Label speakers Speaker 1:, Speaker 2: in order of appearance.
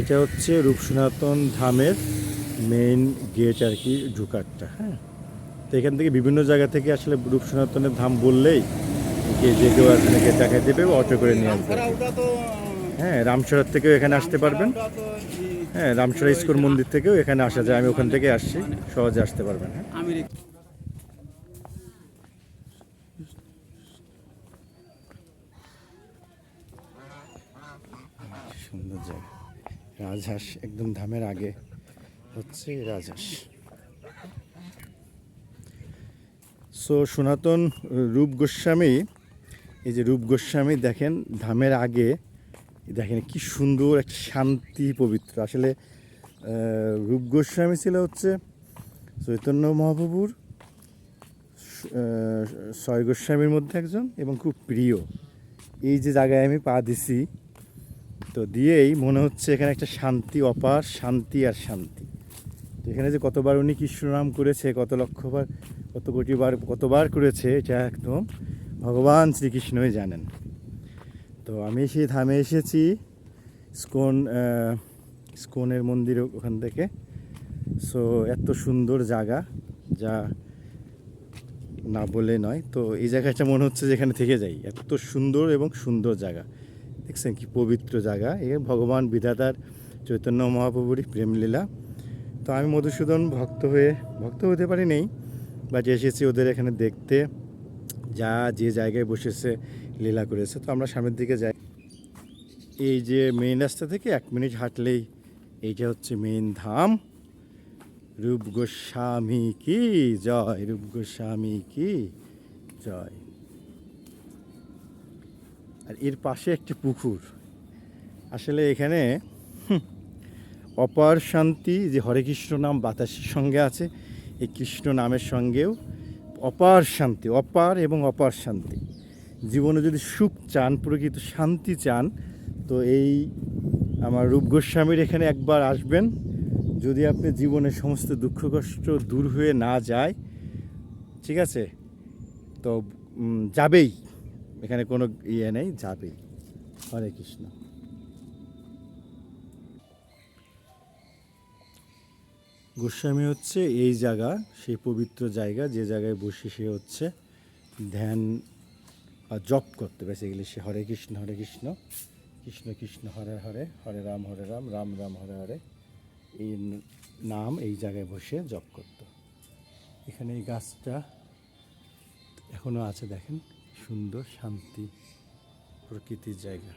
Speaker 1: এটা হচ্ছে রূপসনাতন ধামের মেইন গেট আর কি ঢুকারটা হ্যাঁ তো এখান থেকে বিভিন্ন জায়গা থেকে আসলে রূপসনাতনের ধাম বললেই কে যে কেউ আসলে গেট দেবে অটো করে নিয়ে আসবে হ্যাঁ রামসরার থেকেও এখানে আসতে পারবেন হ্যাঁ রামসরা ইস্কোর মন্দির থেকেও এখানে আসা যায় আমি ওখান থেকে আসছি সহজে আসতে পারবেন হ্যাঁ সুন্দর জায়গা রাজহাঁস একদম ধামের আগে হচ্ছে রাজহাঁস সো সনাতন রূপ গোস্বামী এই যে রূপ গোস্বামী দেখেন ধামের আগে দেখেন কি সুন্দর একটা শান্তি পবিত্র আসলে রূপ গোস্বামী ছিল হচ্ছে চৈতন্য মহাপ্রভুর ছয় গোস্বামীর মধ্যে একজন এবং খুব প্রিয় এই যে জায়গায় আমি পা দিছি তো দিয়েই মনে হচ্ছে এখানে একটা শান্তি অপার শান্তি আর শান্তি তো এখানে যে কতবার উনি কৃষ্ণনাম করেছে কত লক্ষবার কত কোটিবার কতবার করেছে এটা একদম ভগবান শ্রীকৃষ্ণই জানেন তো আমি সেই ধামে এসেছি স্কোন স্কোনের মন্দির ওখান থেকে সো এত সুন্দর জায়গা যা না বলে নয় তো এই জায়গাটা মনে হচ্ছে যেখানে থেকে যাই এত সুন্দর এবং সুন্দর জায়গা দেখছেন কি পবিত্র জায়গা এ ভগবান বিধাতার চৈতন্য মহাপ্রভুরই প্রেমলীলা তো আমি মধুসূদন ভক্ত হয়ে ভক্ত হতে পারি নেই যে এসেছি ওদের এখানে দেখতে যা যে জায়গায় বসেছে লীলা করেছে তো আমরা সামনের দিকে যাই এই যে মেইন রাস্তা থেকে এক মিনিট হাঁটলেই এইটা হচ্ছে মেইন ধাম রূপ গোস্বামী কি জয় রূপ গোস্বামী কি জয় আর এর পাশে একটি পুকুর আসলে এখানে অপার শান্তি যে হরে কৃষ্ণ নাম বাতাসের সঙ্গে আছে এই কৃষ্ণ নামের সঙ্গেও অপার শান্তি অপার এবং অপার শান্তি জীবনে যদি সুখ চান প্রকৃত শান্তি চান তো এই আমার রূপ গোস্বামীর এখানে একবার আসবেন যদি আপনি জীবনে সমস্ত দুঃখ কষ্ট দূর হয়ে না যায় ঠিক আছে তো যাবেই এখানে কোনো ইয়ে নেই যাবে হরে কৃষ্ণ গোস্বামী হচ্ছে এই জায়গা সেই পবিত্র জায়গা যে জায়গায় বসে সে হচ্ছে ধ্যান বা জপ করতে বেসিক্যালি সে হরে কৃষ্ণ হরে কৃষ্ণ কৃষ্ণ কৃষ্ণ হরে হরে হরে রাম হরে রাম রাম রাম হরে হরে এই নাম এই জায়গায় বসে জপ করত এখানে এই গাছটা এখনও আছে দেখেন সুন্দর শান্তি প্রকৃতির জায়গা